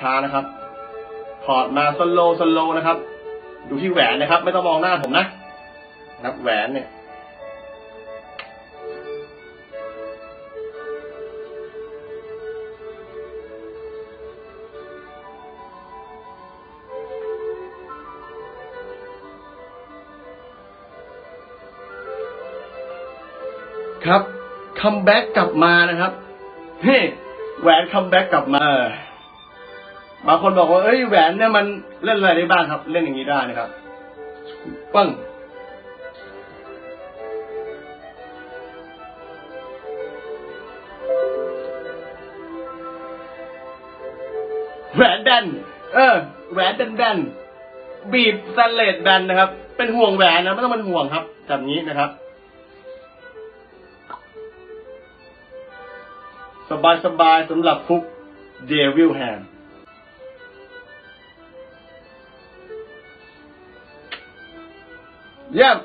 ช้าๆนะครับ ถอดมาสโลสโลนะครับ ดูที่แหวนนะครับ ไม่ต้องมองหน้าผมนะนับแหวนเนี่ยครับคัมแบ็กกลับมานะครับเฮ้แหวนคัมแบ็กกลับมา บางคนบอกว่าเอ้ยแหวนเนี่ยมันเล่นอะไรได้บ้างครับ เล่นอย่างนี้ได้นะครับปึ้งแหวนแบนเออ แหวนเป็นแบนบีบสเลดแบนนะครับ เป็นห่วงแหวนนะไม่ต้องเป็นห่วงครับแบบนี้นะครับ สบายสบายสำหรับฟุกเดวิลแฮมเยี่ยม